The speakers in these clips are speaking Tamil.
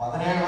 పదిహేను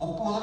upon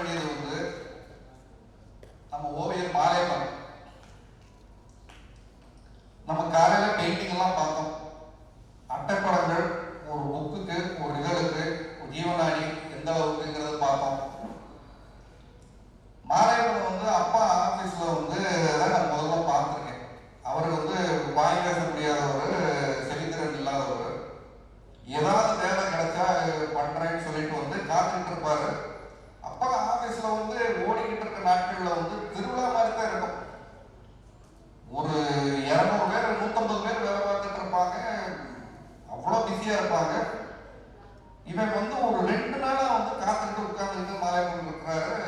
வேண்டியது வந்து நம்ம ஓவியர் மாலையம்மன் நம்ம காலையில பெயிண்டிங் எல்லாம் பார்த்தோம். அட்டைப்படங்கள் ஒரு புக்குக்கு ஒரு இதழுக்கு ஒரு ஜீவநாடி எந்த அளவுக்குங்கிறத பார்த்தோம். மாலையம்மன் வந்து அப்பா ஆபீஸ்ல வந்து நான் முதல்ல பார்த்துருக்கேன். அவர் வந்து வாய் பேச முடியாதவர். her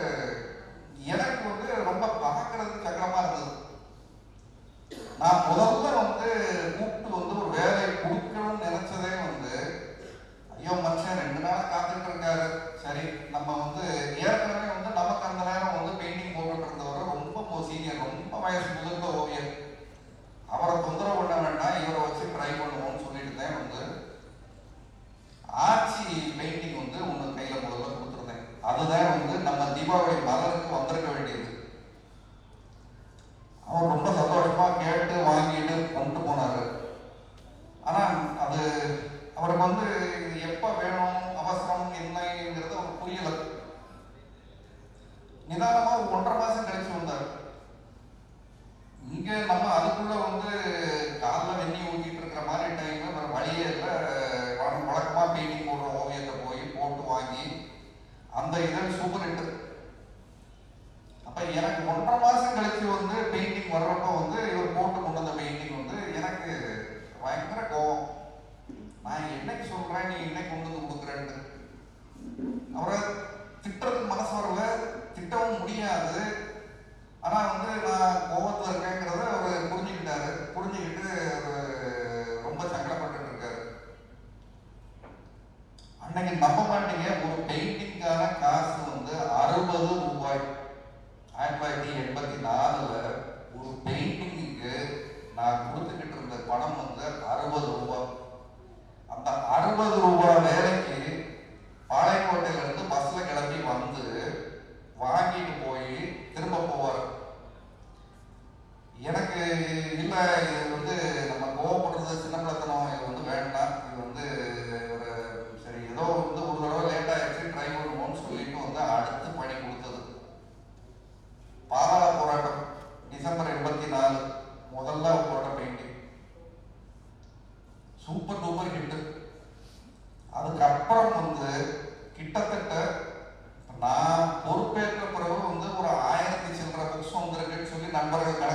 நிதானமா ஒன்றரை மாசம் கழிச்சு வந்தாரு. இங்க நம்ம அதுக்குள்ள வந்து காலில் வெண்ணி ஊங்கிட்டு இருக்கிற மாதிரி டைம்ல வேற வழியே இல்லை. வழக்கமா பெயிண்டிங் போடுற ஓவியத்தை போய் போட்டு வாங்கி அந்த இதழ் சூப்பர் ஹிட் அப்ப எனக்கு ஒன்றரை மாசம் கழிச்சு வந்து பெயிண்டிங் வர்றப்ப வந்து இவர் போட்டு கொண்டு வந்த பெயிண்டிங் வந்து எனக்கு பயங்கர கோபம் நான் என்னைக்கு சொல்றேன் நீ என்னைக்கு கொண்டு வந்து கொடுக்குறேன்ட்டு. அவரை திட்டுறதுக்கு மனசு வரல. திட்டவும் முடியாது. ஆனால் வந்து நான் கோபத்தில் இருக்கேங்கிறத அவர் புரிஞ்சுக்கிட்டாரு. புரிஞ்சுக்கிட்டு அவர் ரொம்ப சங்கடப்பட்டு இருக்காரு அன்னைக்கு நம்ப மாட்டீங்க ஒரு பெயிண்டிங்கான காசு வந்து embargo,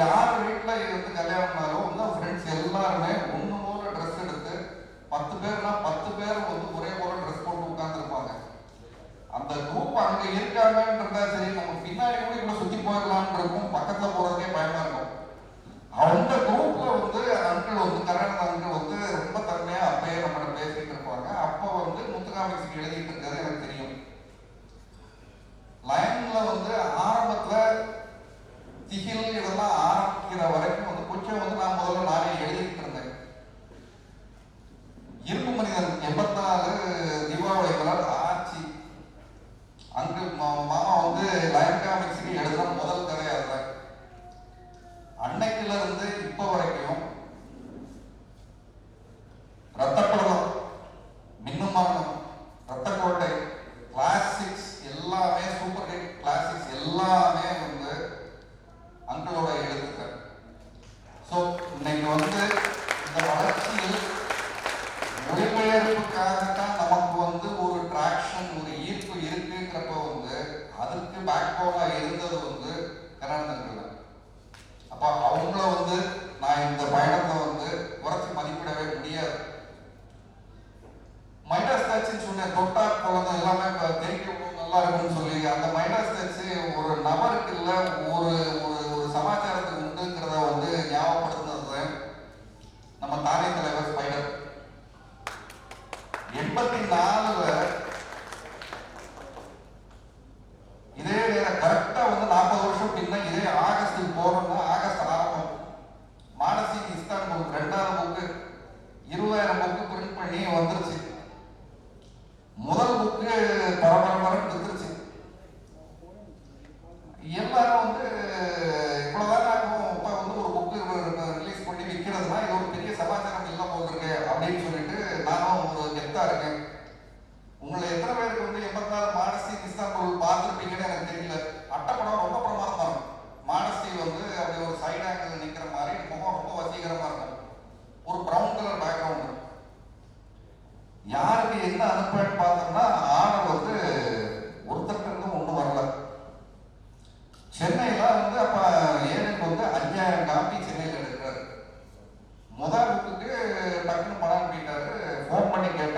யார் வீட்டில் இது கல்யாணம் பண்ணாலும் வந்து ஃப்ரெண்ட்ஸ் எல்லாருமே ஒன்று போல ட்ரெஸ் எடுத்து பத்து பேர்னா பத்து பேர் வந்து ஒரே போல ட்ரெஸ் போட்டு உட்காந்துருப்பாங்க அந்த குரூப் அங்கே இருக்காங்கன்றதா சரி நம்ம பின்னாடி கூட இவ்வளோ சுற்றி போயிடலான் இருக்கும். பக்கத்தில் போகிறதுக்கே பயமாக இருக்கும். அந்த குரூப்பில் வந்து அங்கிள் வந்து கரண அங்கிள் வந்து ரொம்ப தன்மையாக அப்பயே நம்மகிட்ட பேசிகிட்டு இருப்பாங்க. அப்போ வந்து முத்துகாமிக்ஸ் எழுதிட்டு இருக்கிறது எனக்கு தெரியும்.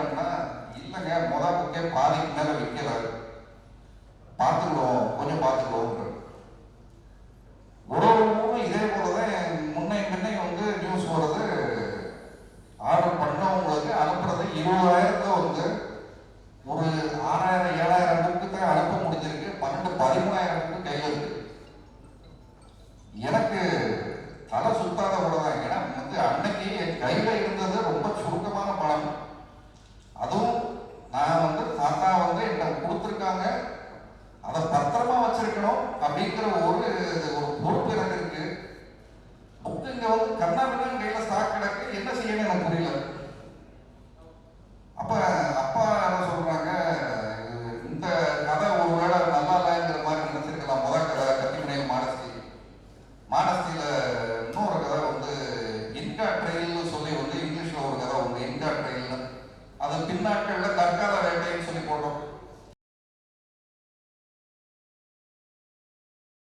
கேட்டோம்னா இல்லைங்க முதல் புக்கே பாதிக்கு மேல விற்கிறாரு பார்த்துக்குவோம் கொஞ்சம் பார்த்துக்குவோம் உறவுக்கும் இதே போலதான் முன்னை முன்னை வந்து நியூஸ் வர்றது ஆர்டர் பண்ணவங்களுக்கு அனுப்புறது இருபதாயிரத்து